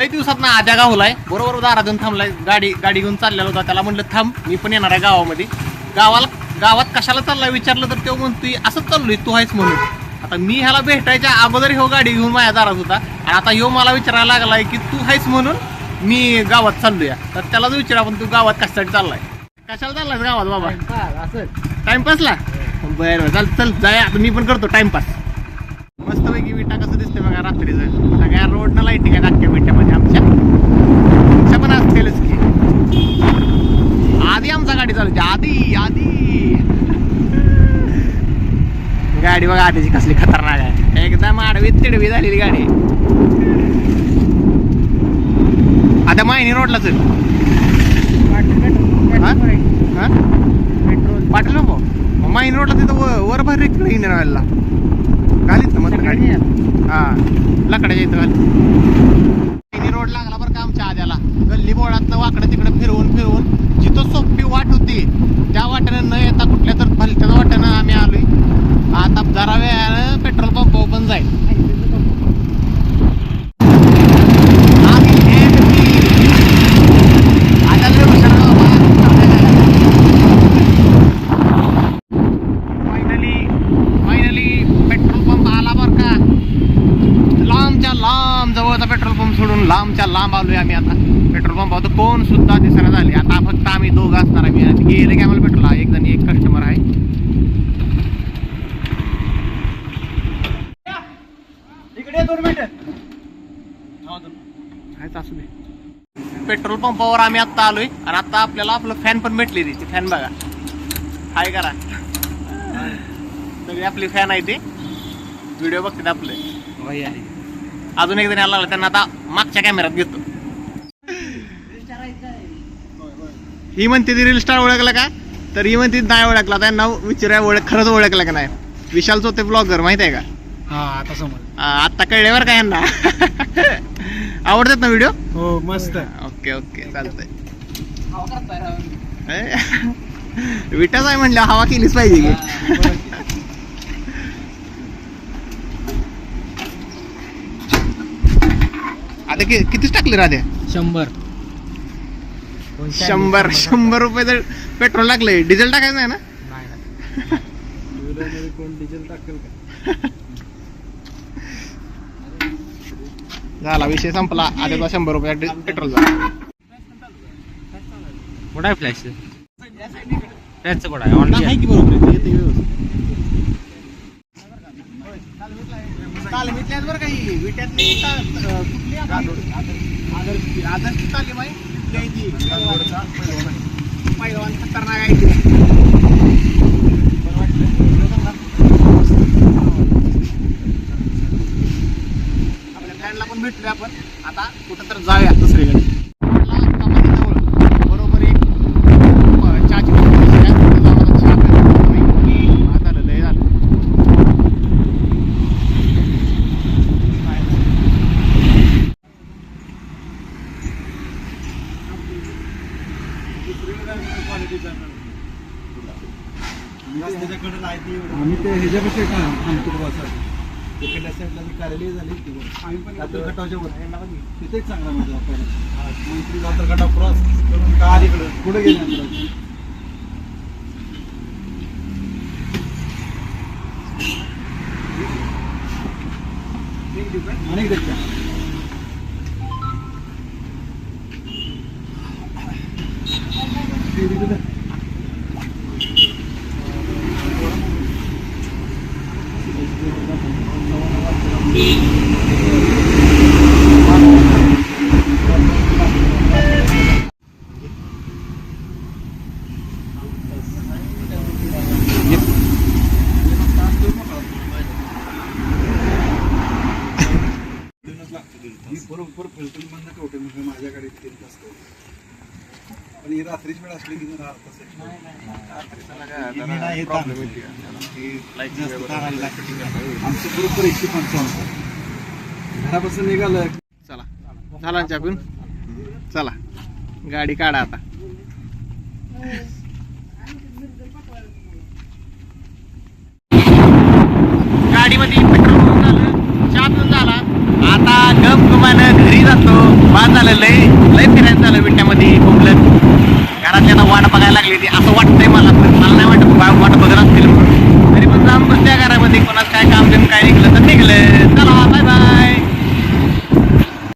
काही दिवसात ना आद्या गावलाय. बरोबर दारातून थांबलाय. गाडी गाडी घेऊन चाललेला होता. त्याला म्हणलं थांब मी पण येणार आहे गावामध्ये. गावाला गावात कशाला चाललाय विचारलं तर तो म्हणतोय असंच चाललोय तू आहेस म्हणून. आता मी ह्याला भेटायच्या अगोदर ह्यो गाडी घेऊन माझ्या दारात होता. आणि आता ह्यो मला विचारायला लागलाय की तू आहेस म्हणून मी गावात चाललोय. तर त्यालाच विचार आपण तू गावात कशासाठी चाललाय? कशाला चाललाय गावात बाबा? टाइमपासला बरं चल चल आता मी पण करतो टाइमपास मस्तपैकी विटा कसं दिसते बघा रात्रीचं. सगळ्या रोडनं लाईटिंग आहे अख्ख्या विट्यामध्ये आमच्या तुमच्या पण असतीलच की आधी आमचा गाडी चालवायची आधी आधी गाडी बघा आधीची कसली खतरनाक आहे. एकदम आडवी तिडवी झालेली गाडी. आता माहिनी रोडला चल. पाटील नको. माहिनी रोडला तिथं व- वर भर तिकडे इंडियन ऑइलला. घालीत ना मस्त गाडी. हा. लकड्याच्या इथं घाल माहिनी रोड लागला बरं का आमच्या आद्याला. गल्ली बोळातलं वाकडं तिकडं फिरवून फिरवून जिथं सोपी वाट होती त्या वाटेनं न येता कुठल्या तर भलत्याच वाट्यानं आम्ही आलोय आता जरा वेळानं पेट्रोल पंप पण जाईल आम्ही एक ती- आता लय हुशार आहे बाबा. फायनली फायनली पेट्रोल पंप आला बरं का लांबच्या जवळचा पेट्रोल पंप सोडून लांबच्या लांब आलोय आम्ही आता. पेट्रोल पंपावर कोण सुद्धा दिसना झाले. आता फक्त आम्ही दोघं असणार आम्ही. गेले की आम्हाला पेट्रोल. एक जण एक कस्टमर आहे. इकडे दोन मिनिट. आहेच असू दे. पेट्रोल पंपावर आम्ही आता आलोय. आणि आता आपल्याला आपलं फॅन पण भेटली ती. फॅन बघा. हाय करा. सगळी आपली फॅन आहे ते. व्हिडिओ बघतात आपले. अजून एक जण यायला लागला त्यांना आता मागच्या कॅमेऱ्यात घेतो. ही म्हणते ती रील स्टार ओळखला का? तर ही म्हणते नाही ओळखला. त्यांना विचारूया ओळख खरंच ओळखलं का नाही? विशाल चोते ब्लॉगर माहीत आहे का? हा आता समज आ, आत्ता कळल्यावर का यांना? आवडतात ना व्हिडिओ हो मस्त. ओके ओके चालतंय. विटाच आहे म्हणलं हवा केलीच पाहिजे की. आता कि कितीच टाकले राधे? शंभर. शंभर शंभर रुपये तर पेट्रोल टाकले डिझेल टाकायचं नाही ना कोण डिझेल टाकेल का? झाला विषय संपला. आता शंभर रुपये पेट्रोल झाला. कुठं आहे फ्लॅश फ्लॅशचं कुठं आहे? ऑन आहे की बरोबर? येते व्यवस्थित. तालमीतल्याच बरं काही विट्यातली कुठली आपली? आदर्श आदर्शची तालीम आहे? पैलवान खतरनाक आहे ती. आपल्या फॅनला पण भेटलोय आपण आता कुठं तर जाऊया दुसरीकडे बरोबर एक अं, चहाची टपरी दिसली आहे. तिथं जाऊन आता चहा प्यायला. हा, झालं लय झालं आम्ही ते ह्याच्यापेक्षा का आमच्या बसायला तिकडल्या साईडला जी कार्यालय झाली ती वर. आम्ही पण लातूर गटावच्या वर. तिथेच चांगला वाटतो मंत्री लातूर गटाव क्रॉस करून का अलीकडं पुढे गेले आम्ही? अनेक देखील मी बरोबर फिल्टर मधनं कवटे म्हणजे माझ्या गाडीत फिरत असतो पण ही रात्रीची वेळ असली की जरा अर्धा आमचं. बरोबर एकशे पंचावन्न घरापासून निघालं चला. झाला ना चहा पिऊन चला. गाडी काढा आता. झालं लय लय फिरायला झालं विट्यामध्ये बोंबलत घरातल्या वाट बघायला लागली ती असं वाटतंय मला पण मला नाही वाटत वाट बघत असतील तरी पण जाऊन बसल्या घरामध्ये. कोणाचं काय काम देऊन काय निघलं तर निघलं. चला बाय बाय